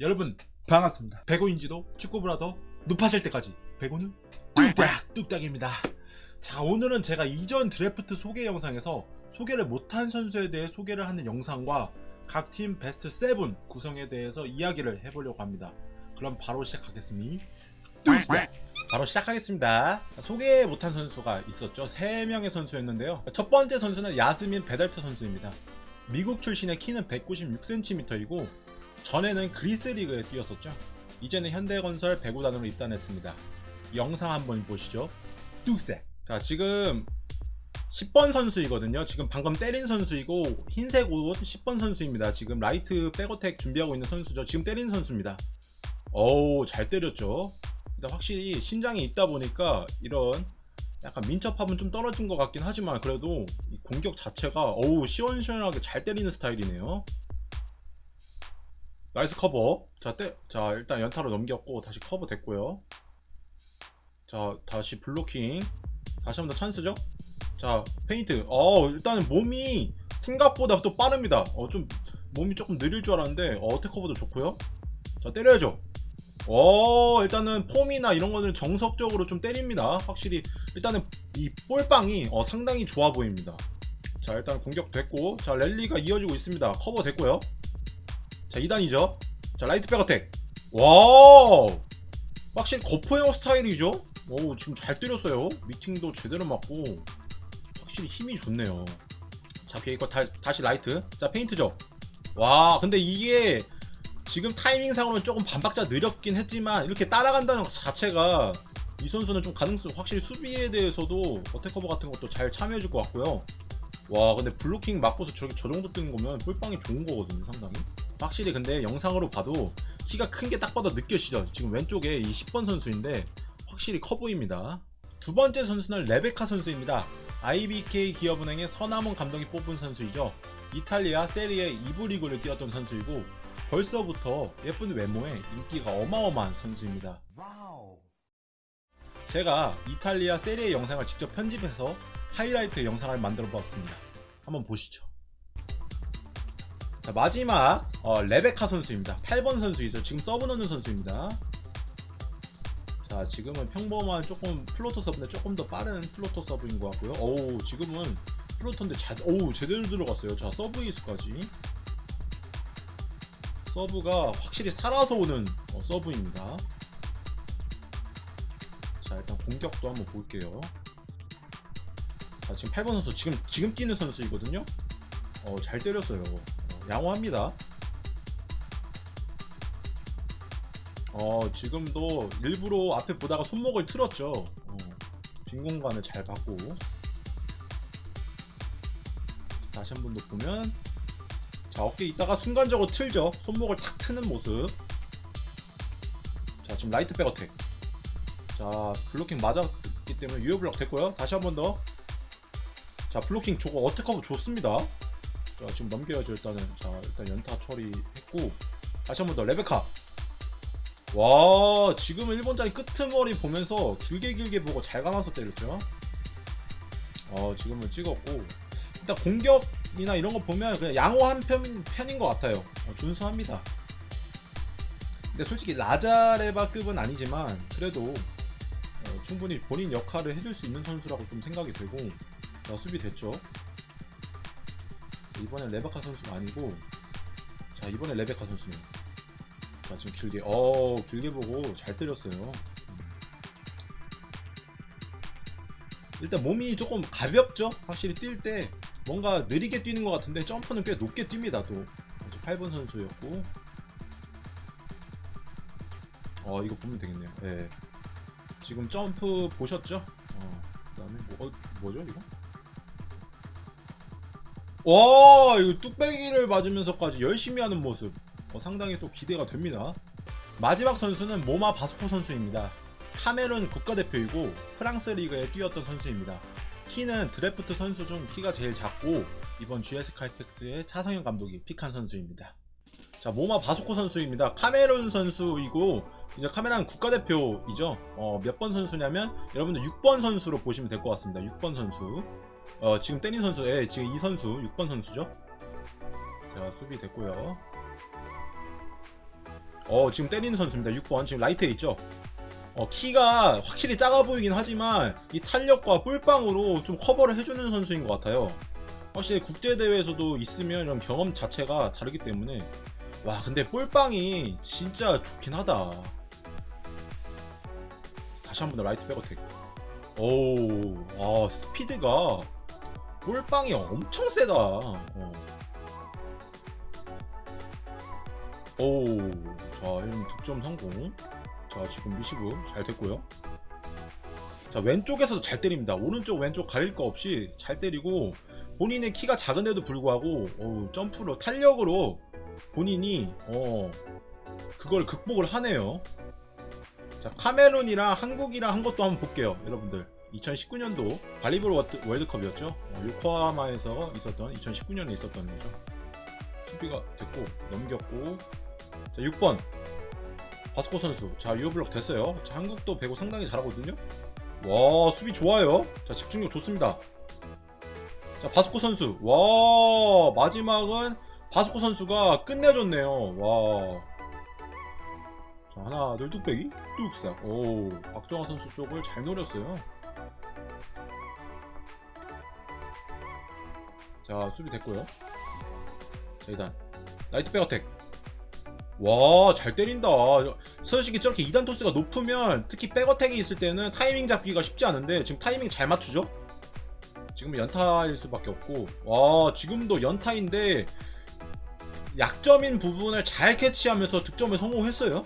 여러분 반갑습니다. 배고인지도 축구부라도 높아질 때까지 배고는 뚝딱 뚝딱입니다. 자 오늘은 제가 이전 드래프트 소개 영상에서 소개를 못한 선수에 대해 소개를 하는 영상과 각 팀 베스트 7 구성에 대해서 이야기를 해보려고 합니다. 그럼 바로 시작하겠습니다. 뚝딱 바로 시작하겠습니다. 소개 못한 선수가 있었죠. 3명의 선수였는데요. 첫 번째 선수는 야스민 베달트 선수입니다. 미국 출신의 키는 196cm이고 전에는 그리스 리그에 뛰었었죠. 이제는 현대건설 배구단으로 입단했습니다. 영상 한번 보시죠. 뚝스텝. 자 지금 10번 선수이거든요. 지금 방금 때린 선수이고 흰색 옷 10번 선수입니다. 지금 라이트 백어택 준비하고 있는 선수죠. 지금 때린 선수입니다. 어우 잘 때렸죠. 일단 확실히 신장이 있다 보니까 이런 약간 민첩함은 좀 떨어진 것 같긴 하지만 그래도 이 공격 자체가 어우 시원시원하게 잘 때리는 스타일이네요. 나이스 커버. 자, 때, 자 일단 연타로 넘겼고 다시 커버 됐고요. 자 다시 블로킹. 다시 한 번 더 찬스죠? 자 페인트. 어 일단은 몸이 생각보다 또 빠릅니다. 어 좀 몸이 조금 느릴 줄 알았는데 어, 어택 커버도 좋고요. 자 때려야죠. 어 일단은 폼이나 이런 거는 정석적으로 좀 때립니다. 확실히 일단은 이 볼빵이 어, 상당히 좋아 보입니다. 자 일단 공격 됐고 자 랠리가 이어지고 있습니다. 커버 됐고요. 자 2단이죠. 자 라이트 백어택. 와 확실히 거포형 스타일이죠. 오 지금 잘 때렸어요. 미팅도 제대로 맞고 확실히 힘이 좋네요. 자 오케이 이거 다, 다시 라이트. 자 페인트죠. 와 근데 이게 지금 타이밍상으로는 조금 반박자 느렸긴 했지만 이렇게 따라간다는 것 자체가 이 선수는 좀 가능성 확실히 수비에 대해서도 어택커버 같은 것도 잘 참여해줄 것 같고요. 와 근데 블로킹 맞고서 저기 저 정도 뜨는 거면 볼빵이 좋은 거거든요 상당히. 확실히 근데 영상으로 봐도 키가 큰 게 딱 봐도 느껴지죠. 지금 왼쪽에 이 10번 선수인데 확실히 커 보입니다. 두 번째 선수는 레베카 선수입니다. IBK 기업은행의 서남원 감독이 뽑은 선수이죠. 이탈리아 세리에 2부 리그를 뛰었던 선수이고 벌써부터 예쁜 외모에 인기가 어마어마한 선수입니다. 제가 이탈리아 세리에 영상을 직접 편집해서 하이라이트 영상을 만들어 보았습니다. 한번 보시죠. 자, 마지막 어, 레베카 선수입니다. 8번 선수이죠. 지금 서브 넣는 선수입니다. 자, 지금은 평범한 조금 플로터 서브인데 조금 더 빠른 플로터 서브인 것 같고요. 어우, 지금은 플로터인데 자, 어우, 제대로 들어갔어요. 자, 서브 이스까지. 서브가 확실히 살아서 오는 어, 서브입니다. 자 일단 공격도 한번 볼게요. 자 지금 8번 선수 지금 지금 뛰는 선수이거든요. 어 잘 때렸어요. 어, 양호합니다. 어 지금도 일부러 앞에 보다가 손목을 틀었죠. 어, 빈 공간을 잘 받고. 다시 한 번 더 보면 자 어깨 있다가 순간적으로 틀죠. 손목을 탁 트는 모습. 자 지금 라이트 백 어택. 자 블로킹 맞았기 때문에 유효 블록 됐고요. 다시 한 번 더 자 블로킹 저거 어택 커버 좋습니다 자 지금 넘겨야죠 일단은 자 일단 연타 처리했고 다시 한 번 더 레베카 와 지금은 1번짜리 끄트머리 보면서 길게 길게 보고 잘 감아서 때렸죠 어 지금은 찍었고 일단 공격이나 이런 거 보면 그냥 양호한 편, 편인 것 같아요. 어, 준수합니다. 근데 솔직히 라자레바급은 아니지만 그래도 어, 충분히 본인 역할을 해줄 수 있는 선수라고 좀 생각이 되고 자, 수비 됐죠. 이번엔 레베카 선수가 아니고 자 이번에 레베카 선수는 자 지금 길게 어 길게 보고 잘 때렸어요. 일단 몸이 조금 가볍죠? 확실히 뛸 때 뭔가 느리게 뛰는 것 같은데 점프는 꽤 높게 뜁니다 또 8번 선수였고 어 이거 보면 되겠네요 예. 지금 점프 보셨죠? 어, 그 다음에 뭐, 어, 뭐죠 이거? 와 이거 뚝배기를 맞으면서까지 열심히 하는 모습 어, 상당히 또 기대가 됩니다 마지막 선수는 모마 바스코 선수입니다 카메룬 국가대표이고 프랑스 리그에 뛰었던 선수입니다. 키는 드래프트 선수 중 키가 제일 작고 이번 GS 칼텍스의 차성현 감독이 픽한 선수입니다. 자 모마 바소코 선수입니다. 카메룬 선수이고 이제 카메란 국가대표이죠. 어, 몇 번 선수냐면 여러분들 6번 선수로 보시면 될 것 같습니다. 6번 선수. 어, 지금 때린 선수, 예, 지금 이 선수 6번 선수죠. 자 수비 됐고요. 어 지금 때리는 선수입니다. 6번. 지금 라이트에 있죠? 어 키가 확실히 작아 보이긴 하지만 이 탄력과 뿔빵으로 좀 커버를 해주는 선수인 것 같아요. 확실히 국제대회에서도 있으면 이런 경험 자체가 다르기 때문에. 와 근데 뿔빵이 진짜 좋긴 하다. 다시 한 번 더 라이트 백어택 오아 스피드가 뿔빵이 엄청 세다 어. 오, 자, 1름 득점 성공. 자, 지금 리시브 잘 됐고요. 자, 왼쪽에서도 잘 때립니다. 오른쪽, 왼쪽 가릴 거 없이 잘 때리고, 본인의 키가 작은데도 불구하고, 어우, 점프로, 탄력으로 본인이, 어, 그걸 극복을 하네요. 자, 카메룬이랑 한국이랑 한 것도 한번 볼게요, 여러분들. 2019년도 발리볼 월드컵이었죠. 어, 요코하마에서 있었던 2019년에 있었던 거죠. 수비가 됐고 넘겼고. 자 6번. 바스코 선수. 자 유어블럭 됐어요. 자 한국도 배구 상당히 잘하거든요. 와 수비 좋아요. 자 집중력 좋습니다. 자 바스코 선수. 와 마지막은 바스코 선수가 끝내줬네요. 와. 자, 하나 둘 뚝배기? 뚝싹 오 박정화 선수 쪽을 잘 노렸어요 자 수비 됐고요. 자 일단 라이트 백어택. 와 잘 때린다. 솔직히 저렇게 2단 토스가 높으면 특히 백어택이 있을 때는 타이밍 잡기가 쉽지 않은데 지금 타이밍 잘 맞추죠? 지금 연타일 수밖에 없고. 와 지금도 연타인데 약점인 부분을 잘 캐치하면서 득점에 성공했어요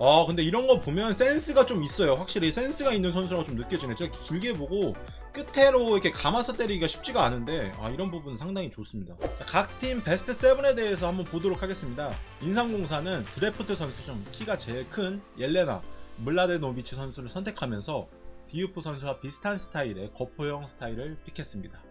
아 근데 이런 거 보면 센스가 좀 있어요 확실히 센스가 있는 선수라고 좀 느껴지네 제가 길게 보고 끝으로 이렇게 감아서 때리기가 쉽지가 않은데 아, 이런 부분 상당히 좋습니다. 각 팀 베스트 7에 대해서 한번 보도록 하겠습니다. 인삼공사는 드래프트 선수 중 키가 제일 큰 옐레나 물라데노비치 선수를 선택하면서 디우프 선수와 비슷한 스타일의 거포형 스타일을 픽했습니다.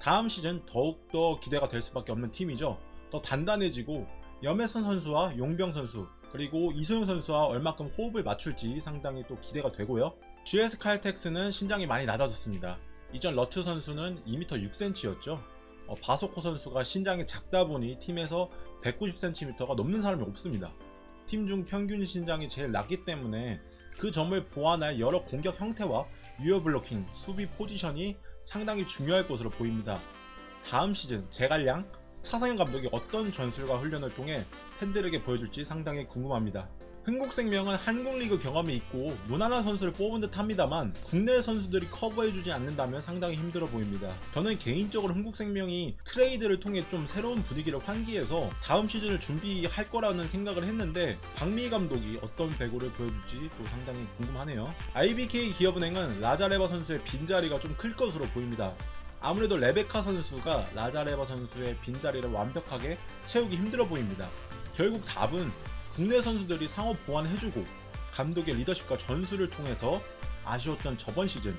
다음 시즌 더욱더 기대가 될 수밖에 없는 팀이죠. 더 단단해지고 염혜선 선수와 용병 선수 그리고 이소영 선수와 얼마큼 호흡을 맞출지 상당히 또 기대가 되고요. GS 칼텍스는 신장이 많이 낮아졌습니다. 이전 러트 선수는 2m 6cm였죠. 어, 바소코 선수가 신장이 작다 보니 팀에서 190cm가 넘는 사람이 없습니다. 팀 중 평균 신장이 제일 낮기 때문에 그 점을 보완할 여러 공격 형태와 유어 블로킹, 수비 포지션이 상당히 중요할 것으로 보입니다. 다음 시즌 제갈량 차상현 감독이 어떤 전술과 훈련을 통해 팬들에게 보여줄지 상당히 궁금합니다. 흥국생명은 한국 리그 경험이 있고 무난한 선수를 뽑은 듯 합니다만 국내 선수들이 커버해주지 않는다면 상당히 힘들어 보입니다. 저는 개인적으로 흥국생명이 트레이드를 통해 좀 새로운 분위기를 환기해서 다음 시즌을 준비할 거라는 생각을 했는데 박미 감독이 어떤 배구를 보여줄지 또 상당히 궁금하네요. IBK 기업은행은 라자레바 선수의 빈자리가 좀 클 것으로 보입니다. 아무래도 레베카 선수가 라자레바 선수의 빈자리를 완벽하게 채우기 힘들어 보입니다. 결국 답은 국내 선수들이 상호 보완해주고 감독의 리더십과 전술을 통해서 아쉬웠던 저번 시즌을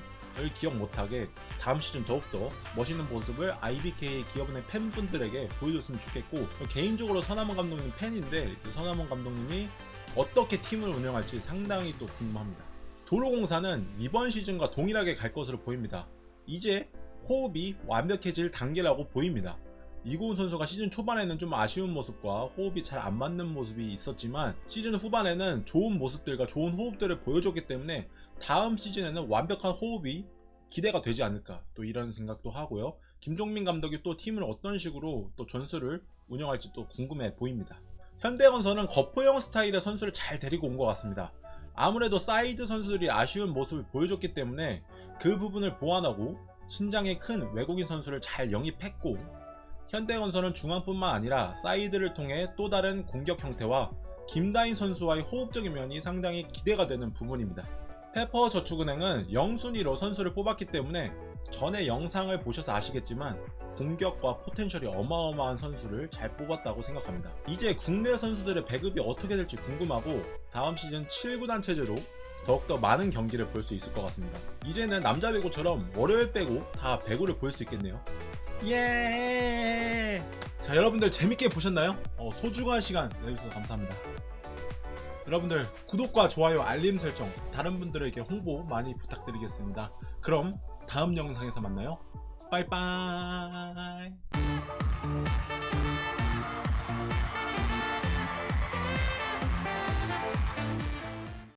기억 못하게 다음 시즌 더욱더 멋있는 모습을 IBK 기업은의 팬분들에게 보여줬으면 좋겠고 개인적으로 서남원 감독님 팬인데 그 서남원 감독님이 어떻게 팀을 운영할지 상당히 또 궁금합니다. 도로공사는 이번 시즌과 동일하게 갈 것으로 보입니다. 이제 호흡이 완벽해질 단계라고 보입니다. 이고은 선수가 시즌 초반에는 좀 아쉬운 모습과 호흡이 잘 안 맞는 모습이 있었지만 시즌 후반에는 좋은 모습들과 좋은 호흡들을 보여줬기 때문에 다음 시즌에는 완벽한 호흡이 기대가 되지 않을까 또 이런 생각도 하고요. 김종민 감독이 또 팀을 어떤 식으로 또 전술을 운영할지 또 궁금해 보입니다. 현대건설은 거포형 스타일의 선수를 잘 데리고 온 것 같습니다. 아무래도 사이드 선수들이 아쉬운 모습을 보여줬기 때문에 그 부분을 보완하고 신장이 큰 외국인 선수를 잘 영입했고 현대건설은 중앙뿐만 아니라 사이드를 통해 또 다른 공격 형태와 김다인 선수와의 호흡적인 면이 상당히 기대가 되는 부분입니다. 페퍼 저축은행은 0순위로 선수를 뽑았기 때문에 전에 영상을 보셔서 아시겠지만 공격과 포텐셜이 어마어마한 선수를 잘 뽑았다고 생각합니다. 이제 국내 선수들의 배급이 어떻게 될지 궁금하고 다음 시즌 7구단 체제로 더욱더 많은 경기를 볼 수 있을 것 같습니다. 이제는 남자 배구처럼 월요일 빼고 다 배구를 볼 수 있겠네요. 예! 자, 여러분들 재밌게 보셨나요? 어, 소중한 시간 내주셔서 감사합니다. 여러분들 구독과 좋아요, 알림 설정, 다른 분들에게 홍보 많이 부탁드리겠습니다. 그럼 다음 영상에서 만나요. 빠이빠이.